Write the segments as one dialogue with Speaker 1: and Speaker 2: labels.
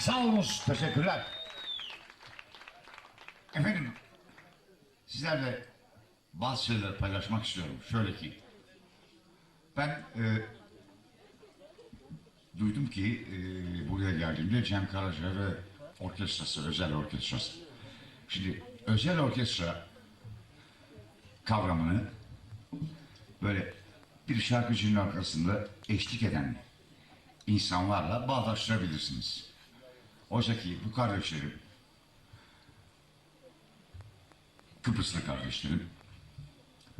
Speaker 1: Sağ olunuz. Teşekkürler. Efendim, sizlerle bazı şeyler paylaşmak istiyorum. Şöyle ki, ben e, duydum ki e, buraya geldiğimde Cem Karaca ve orkestrası, özel orkestrası. Şimdi özel orkestra kavramını böyle bir şarkıcının arkasında eşlik eden insanlarla bağdaştırabilirsiniz. Oysa ki bu kardeşlerim, Kıbrıslı kardeşlerim,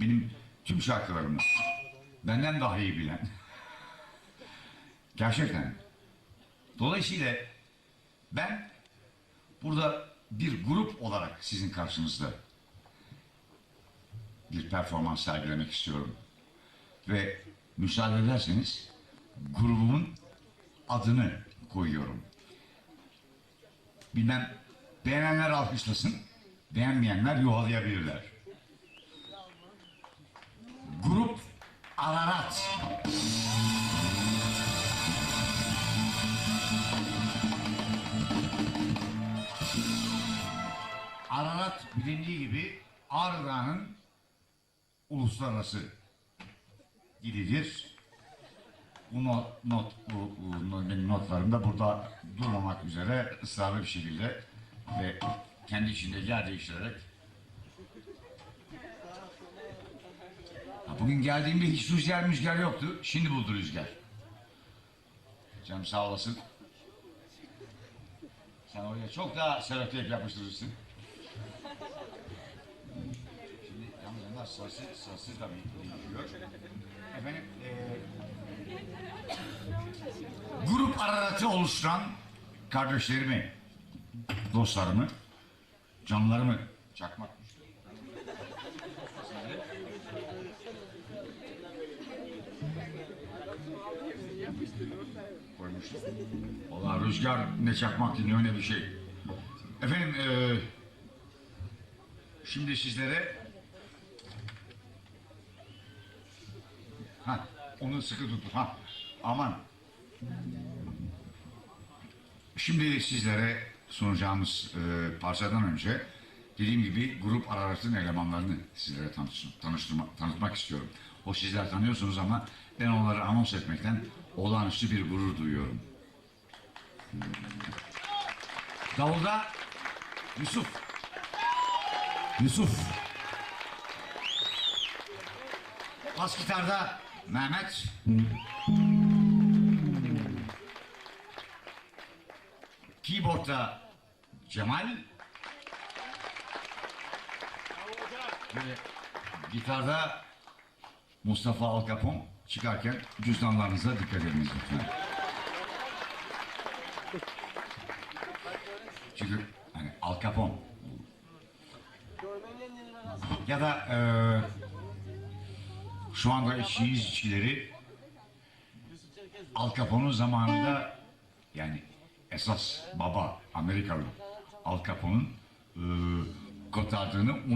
Speaker 1: benim tüm şarkılarımı benden daha iyi bilen, gerçekten. Dolayısıyla ben burada bir grup olarak sizin karşınızda bir performans sergilemek istiyorum. Ve müsaade ederseniz grubumun adını koyuyorum. Bilmem beğenenler alkışlasın, beğenmeyenler yuhalayabilirler. Grup Ararat. Ararat bilindiği gibi Ağrı uluslararası dilidir. Bu not, bu, bu benim notlarım da burada durmamak üzere ısrarlı bir şekilde ve kendi içinde yer değiştirerek Bugün geldiğimde hiç rüzgar müzgar yoktu. Şimdi buldu rüzgar. Cem sağ olasın. Sen oraya çok daha seloteyp yapıştırırsın. Şimdi yalnız onlar sırasız da bir değişiyor. Efendim, eee grup araratı oluşturan kardeşlerimi, dostlarımı, canlarımı çakmak koymuştum. Valla rüzgar ne çakmak ne bir şey. Efendim eee şimdi sizlere ha onu sıkı tutun ha aman Şimdi sizlere sunacağımız e, parçadan önce dediğim gibi grup Ararat'ın elemanlarını sizlere tanış, tanıştırma, tanıtmak istiyorum. O sizler tanıyorsunuz ama ben onları anons etmekten olağanüstü bir gurur duyuyorum. Davulda Yusuf. Yusuf. Bas gitarda Mehmet. Keyboard'da Cemal. Ve gitarda Mustafa Alkapon çıkarken cüzdanlarınıza dikkat ediniz lütfen. Çünkü hani Al Capone ya da eee şu anda içtiğiniz içkileri Al Capone'un zamanında yani esas baba Amerikalı Al Capone'un eee kotardığını